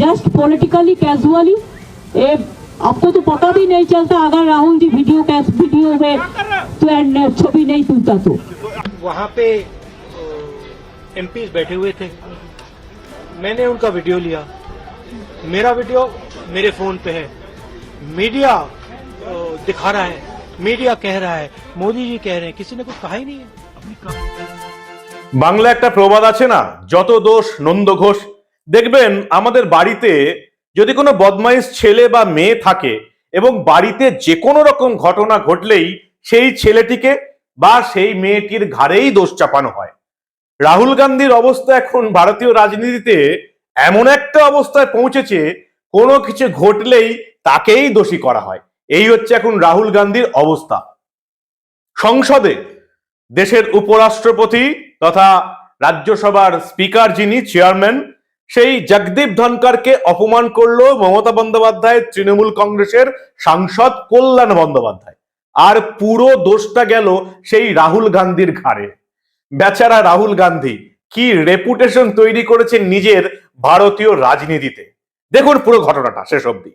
Just politically casually ए आपको तो पता भी नहीं चलता अगर राहुल जी वीडियो कैस वीडियो में तो एंड छवि नहीं तुलता तो वहाँ पे एम बैठे हुए थे मैंने उनका वीडियो लिया मेरा वीडियो मेरे फोन पे है मीडिया अ, दिखा रहा है मीडिया कह रहा है मोदी जी कह रहे हैं किसी ने कुछ कहा ही नहीं है अपनी कहा- বাংলা একটা প্রবাদ আছে না যত দোষ নন্দ ঘোষ দেখবেন আমাদের বাড়িতে যদি কোনো বদমাইশ ছেলে বা মেয়ে থাকে এবং বাড়িতে যে কোনো রকম ঘটনা ঘটলেই সেই ছেলেটিকে বা সেই মেয়েটির ঘাড়েই দোষ চাপানো হয়। রাহুল গান্ধীর অবস্থা এখন ভারতীয় রাজনীতিতে এমন একটা অবস্থায় পৌঁছেছে, কোনো কিছু ঘটলেই তাকেই দোষী করা হয়। এই হচ্ছে এখন রাহুল গান্ধীর অবস্থা। সংসদে দেশের উপরাষ্ট্রপতি তথা রাজ্যসভার স্পিকার যিনি, চেয়ারম্যান সেই জগদীপ ধনকারকে অপমান করল মমতা বন্দ্যোপাধ্যায়, তৃণমূল কংগ্রেসের সাংসদ কল্যাণ বন্দ্যোপাধ্যায়। আর পুরো দোষটা গেল সেই রাহুল গান্ধীর ঘাড়ে। বেচারা রাহুল গান্ধী কি রেপুটেশন তৈরি করেছে নিজের ভারতীয় রাজনীতিতে। দেখুন পুরো ঘটনাটা শেষ অবধি।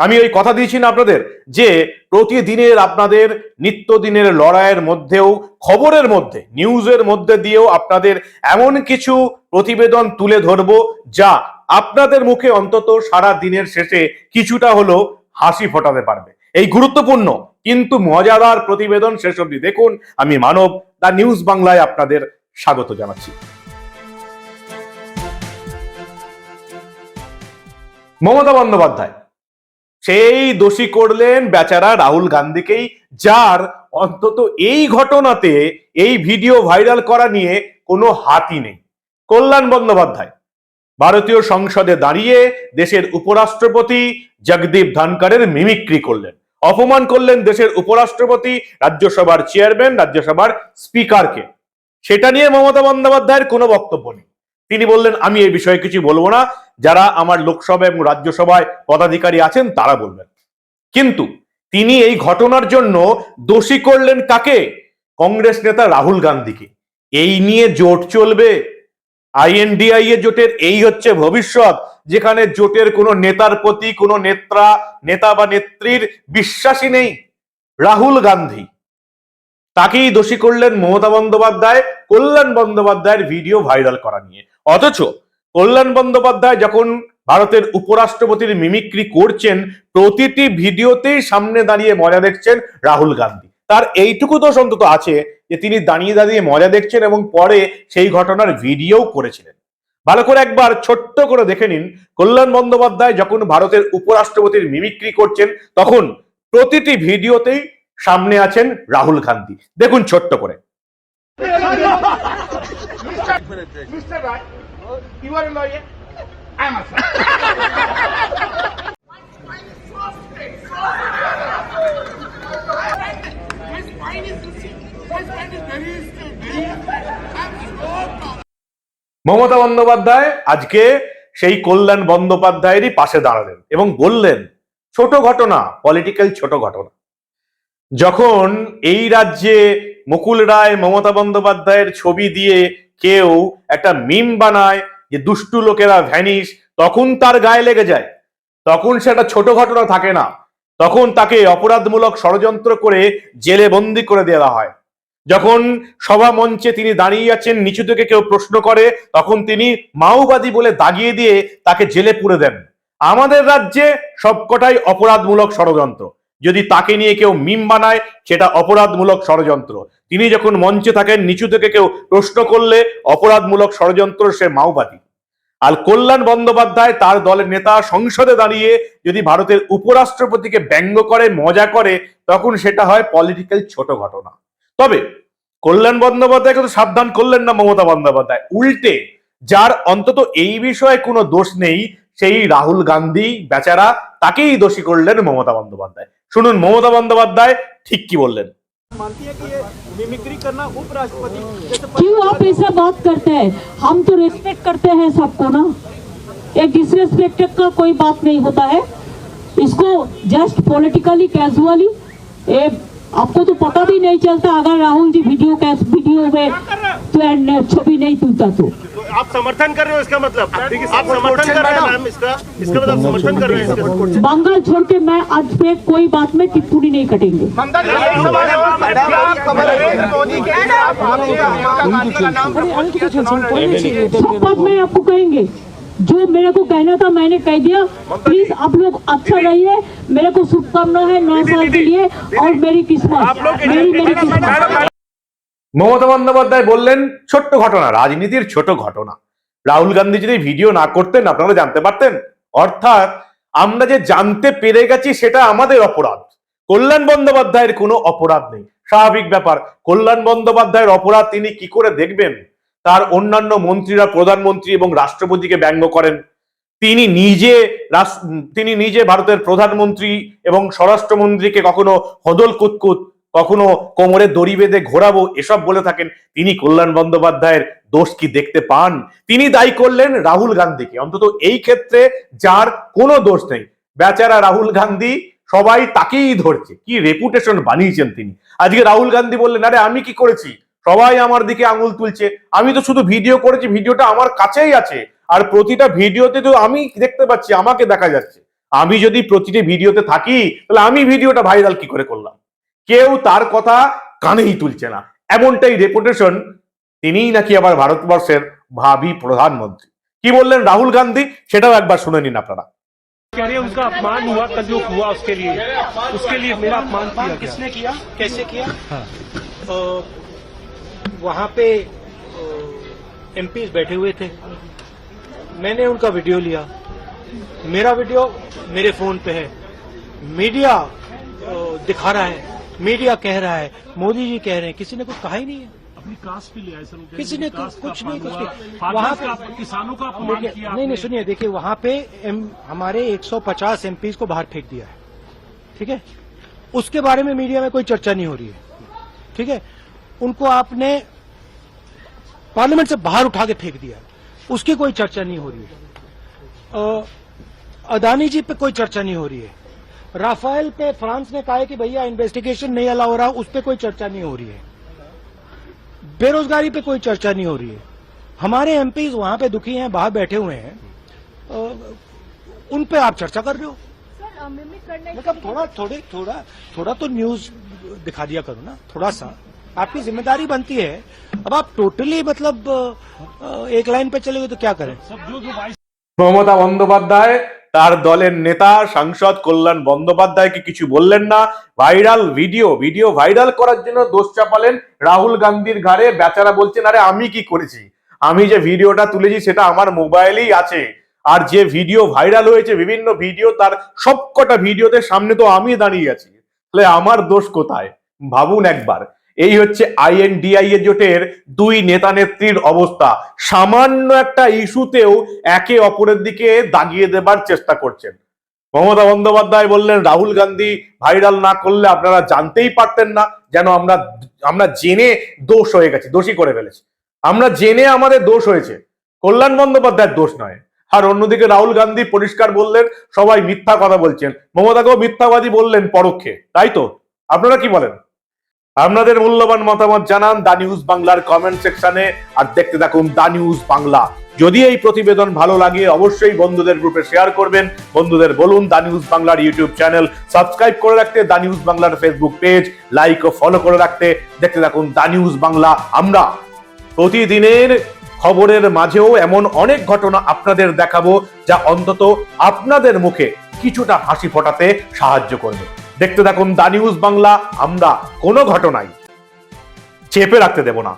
আমি ওই কথা দিয়েছি না আপনাদের যে প্রতিদিনের আপনাদের নিত্যদিনের লড়াইয়ের মধ্যেও, খবরের মধ্যে, নিউজের মধ্যে দিয়েও আপনাদের এমন কিছু প্রতিবেদন তুলে ধরবো যা আপনাদের মুখে অন্তত সারা দিনের শেষে কিছুটা হলো হাসি ফোটাতে পারবে। এই গুরুত্বপূর্ণ কিন্তু মজাদার প্রতিবেদন শেষ অবধি দেখুন। আমি মানব, দা নিউজ বাংলায় আপনাদের স্বাগত জানাচ্ছি। মমতা বন্দ্যোপাধ্যায় সেই দোষী করলেন বেচারা রাহুল গান্ধীকেই, যার অন্তত এই ঘটনাতে এই ভিডিও ভাইরাল করা নিয়ে কোনো হাতই নেই। কল্যাণ বন্দ্যোপাধ্যায়, ভারতীয় সংসদে দাঁড়িয়ে দেশের উপরাষ্ট্রপতি জগদীপ ধনকরের মিমিক্রি করলেন। অপমান করলেন দেশের উপরাষ্ট্রপতি, রাজ্যসভার চেয়ারম্যান, রাজ্যসভার স্পিকারকে। সেটা নিয়ে মমতা বন্দ্যোপাধ্যায়ের কোনো বক্তব্য নেই। তিনি বললেন, আমি এই বিষয়ে কিছু বলব না। যারা আমার লোকসভা এবং রাজ্যসভায় পদাধিকারী আছেন, তারা বলবেন। কিন্তু তিনি এই ঘটনার জন্য দোষী করলেন কাকে? কংগ্রেস নেতা রাহুল গান্ধীকে। এই নিয়ে জোট চলবে। আইএনডিআই এ জোটের এই হচ্ছে ভবিষ্যৎ, যেখানে জোটের কোনো নেতার প্রতি কোনো নেত্রা, নেতা বা নেত্রীর বিশ্বাসী নেই। রাহুল গান্ধী তাকেই দোষী করলেন মমতা বন্দ্যোপাধ্যায়, কল্যাণ বন্দ্যোপাধ্যায়ের ভিডিও ভাইরাল করা নিয়ে। অথচ কল্যাণ বন্দ্যোপাধ্যায় যখন ভারতের উপরাষ্ট্রপতির মিমিক্রি করছেন, প্রতিটি ভিডিওতেই সামনে দাঁড়িয়ে মজা দেখছেন রাহুল গান্ধী। তার এইটুকু দোষ অন্তত আছে যে তিনি দাঁড়িয়ে দাঁড়িয়ে মজা দেখছেন এবং পরে সেই ঘটনার ভিডিও করেছিলেন। ভালো করে একবার ছোট্ট করে দেখে নিন, কল্যাণ বন্দ্যোপাধ্যায় যখন ভারতের উপরাষ্ট্রপতির মিমিক্রি করছেন, তখন প্রতিটি ভিডিওতেই সামনে আছেন রাহুল গান্ধী দেখুন ছোট্ট করে. মমতা বন্দ্যোপাধ্যায় আজকে সেই কল্যাণ বন্দ্যোপাধ্যায়েরই পাশে দাঁড়ালেন এবং বললেন, ছোট ঘটনা পলিটিক্যাল ছোট ঘটনা যখন এই রাজ্যে মুকুল রায়, মমতা বন্দ্যোপাধ্যায়ের ছবি দিয়ে কেউ একটা মিম বানায় যে দুষ্টু লোকেরা ভ্যানিস তখন তার গায়ে লেগে যায়। তখন সেটা ছোট ঘটনা থাকে না। তখন তাকে অপরাধমূলক ষড়যন্ত্র করে জেলে বন্দি করে দেওয়া হয়। যখন সভা মঞ্চে তিনি দাঁড়িয়ে আছেন নিচু থেকে কেউ প্রশ্ন করে, তখন তিনি মাওবাদী বলে দাগিয়ে দিয়ে তাকে জেলে পুরে দেন। আমাদের রাজ্যে সবকটাই অপরাধমূলক ষড়যন্ত্র। যদি তাকে নিয়ে কেউ মিম বানায়, সেটা অপরাধমূলক ষড়যন্ত্র। তিনি যখন মঞ্চে থাকেন, নিচু থেকে কেউ প্রশ্ন করলে অপরাধমূলক ষড়যন্ত্র সে মাওবাদী। আর কল্যাণ বন্দ্যোপাধ্যায় তার দলের নেতা সংসদে দাঁড়িয়ে যদি ভারতের উপরাষ্ট্রপতিকে ব্যঙ্গ করে, মজা করে, তখন সেটা হয় পলিটিক্যাল ছোট ঘটনা। তবে কল্যাণ বন্দ্যোপাধ্যায়কে তো সাবধান করলেন না মমতা বন্দ্যোপাধ্যায়। উল্টে, যার অন্তত এই বিষয়ে কোনো দোষ নেই সেই রাহুল গান্ধী বেচারা তাকেই দোষী করলেন মমতা বন্দ্যোপাধ্যায় শুনুন মমতা বন্দ্যোপাধ্যায় ঠিক কি বললেন मानती है कि ये मिमिक्री करना उपराष्ट्रपति जैसे क्यों आप ऐसा बात करते हैं हम तो रिस्पेक्ट करते हैं सबको ना एक डिसरेस्पेक्ट का कोई बात नहीं होता है इसको जस्ट पॉलिटिकली कैजुअली ए आपको तो पता भी नहीं चलता अगर राहुल जी वीडियो कैस वीडियो में तो एंड छवि नहीं तुलता तो आप समर्थन कर रहे हो इसका मतलब? आप समर्थन कर रहे हैं मैम इसका? इसका मतलब समर्थन कर रहे हैं बंगाल छोड़ के मैं आज पे कोई बात में टिप्पणी नहीं कटेंगे। शपथ में आपको कहेंगे। जो मेरे को कहना था मैंने कह दिया। प्लीज़ आप लोग अच्छा रहिए। मेरे को शुभकामना है नौ साल के लिए और मेरी किस्मत मेरी मेरी किस्मत মমতা বন্দ্যোপাধ্যায় বললেন, ছোট্ট ঘটনা, রাজনীতির ছোট ঘটনা। রাহুল গান্ধী যদি ভিডিও না করতেন, আপনারা জানতে পারতেন? অর্থাৎ, আমরা যে জানতে পেরে গেছি, সেটা আমাদের অপরাধ। কল্যাণ বন্দ্যোপাধ্যায়ের কোনো অপরাধ নেই। স্বাভাবিক ব্যাপার, কল্যাণ বন্দ্যোপাধ্যায়ের অপরাধ তিনি কি করে দেখবেন? তার অন্যান্য মন্ত্রীরা, প্রধানমন্ত্রী এবং রাষ্ট্রপতিকে ব্যঙ্গ করেন। তিনি নিজে তিনি নিজে ভারতের প্রধানমন্ত্রী এবং স্বরাষ্ট্রমন্ত্রীকে কখনো হদল কুতকুত কখনো কোমরে দড়ি বেঁধে ঘোরাবো, এসব বলে থাকেন তিনি কল্যাণ বন্দ্যোপাধ্যায়ের দোষ কি দেখতে পান? তিনি দায়ী করলেন রাহুল গান্ধীকে। অন্তত এই ক্ষেত্রে যার কোনো দোষ নেই। বেচারা রাহুল গান্ধী সবাই তাকেই ধরছে। কি রেপুটেশন বানিয়েছেন তিনি। আজকে রাহুল গান্ধী বললেন, আরে আমি কি করেছি? সবাই আমার দিকে আঙুল তুলছে। আমি তো শুধু ভিডিও করেছি ভিডিওটা আমার কাছেই আছে। আর প্রতিটা ভিডিওতে তো আমি দেখতে পাচ্ছি, আমাকে দেখা যাচ্ছে। আমি যদি প্রতিটি ভিডিওতে থাকি, তাহলে আমি ভিডিওটা ভাইরাল কি করে করলাম? কেউ তার কথা কানেই তুলছে না এমনটাই রেপুটেশন তিনিই নাকি আবার ভারতবর্ষের ভাবি প্রধানমন্ত্রী কি বললেন রাহুল গান্ধী সেটাও একবার শুনে নিন আপনারা कह रहे हैं उनका अपमान हुआ कल जो हुआ उसके लिए उसके लिए मेरा अपमान किया किसने किया कैसे किया वहां पे एमपी बैठे हुए थे मैंने उनका वीडियो लिया मेरा वीडियो मेरे फोन पे है मीडिया अ, दिखा रहा है मीडिया कह रहा है मोदी जी कह रहे हैं किसी ने कुछ कहा ही नहीं है। अपनी कास्ट भी लिया सर किसी ने कुछ कुछ नहीं कुछ नहीं। वहाँ पे किसानों का नहीं नहीं सुनिए देखिए वहाँ पे एम, हमारे 150 एमपीज को बाहर फेंक दिया है। ठीक है? उसके बारे में मीडिया में कोई चर्चा नहीं हो रही है। ठीक है? उनको आपने पार्लियामेंट से बाहर उठा के फेंक दिया। उसकी कोई चर्चा नहीं हो रही है। अदानी जी पे कोई चर्चा नहीं हो रही है। राफेल पे फ्रांस ने कहा है कि भैया इन्वेस्टिगेशन नहीं अलाउ हो रहा उस पर कोई चर्चा नहीं हो रही है। बेरोजगारी पे कोई चर्चा नहीं हो रही है। हमारे एमपीज वहाँ पे दुखी हैं बाहर बैठे हुए हैं। उन पे आप चर्चा कर रहे हो? मतलब थोड़ा थोड़े थोड़ा थोड़ा तो न्यूज़ दिखा दिया करो ना थोड़ा सा। आपकी ज़िम्मेदारी बनती है। अब आप टोटली मतलब एक लाइन पे चले गए तो क्या करें? सब जो তার দলের নেতা, সাংসদ কল্যাণ বন্দ্যোপাধ্যায়কে কিছু বললেন না। ভাইরাল ভিডিও ভিডিও ভাইরাল করার জন্য দোষ চাপালেন রাহুল গান্ধীর ঘাড়ে। বেচারা বলছেন, আরে আমি কি করেছি? আমি যে ভিডিওটা তুলেছি সেটা আমার মোবাইলেই আছে। আর যে ভিডিও ভাইরাল হয়েছে, বিভিন্ন ভিডিও তার সবকটা ভিডিওতে সামনে তো আমি দাঁড়িয়ে আছি। তাহলে আমার দোষ কোথায়? ভাবুন একবার। এই হচ্ছে আইএনডিআই এ জোটের দুই নেতা নেত্রীর অবস্থা। সামান্য একটা ইস্যুতেও একে অপরের দিকে দাগিয়ে দেবার চেষ্টা করছেন। মমতা বন্দ্যোপাধ্যায় বললেন, রাহুল গান্ধী ভাইরাল না করলে আপনারা জানতেই পারতেন না যেন আমরা আমরা জেনে দোষ হয়ে গেছি দোষী করে ফেলেছি। আমরা জেনে আমাদের দোষ হয়েছে। কল্যাণ বন্দ্যোপাধ্যায়ের দোষ নয়। আর অন্যদিকে রাহুল গান্ধী পরিষ্কার বললেন, সবাই মিথ্যা কথা বলছেন। মমতাকেও মিথ্যাবাদী বললেন পরোক্ষে। তাই তো? আপনারা কি বলেন? আপনাদের মূল্যবান মতামত জানান দা নিউজ বাংলার কমেন্ট সেকশনে আর দেখতে থাকুন দা নিউজ বাংলা। যদি এই প্রতিবেদন ভালো লাগে, অবশ্যই বন্ধুদের গ্রুপে শেয়ার করবেন। বন্ধুদের বলুন দা নিউজ বাংলার ইউটিউব চ্যানেল সাবস্ক্রাইব করে রাখতে দা নিউজ বাংলার ফেসবুক পেজ লাইক ও ফলো করে রাখতে দেখতে থাকুন দা নিউজ বাংলা। আমরা প্রতিদিনের খবরের মাঝেও এমন অনেক ঘটনা আপনাদের দেখাবো যা অন্তত আপনাদের মুখে কিছুটা হাসি ফোটাতে সাহায্য করবে। দেখতে থাকুন দা নিউজ বাংলা। আমরা কোনো ঘটনাই চেপে রাখতে দেব না।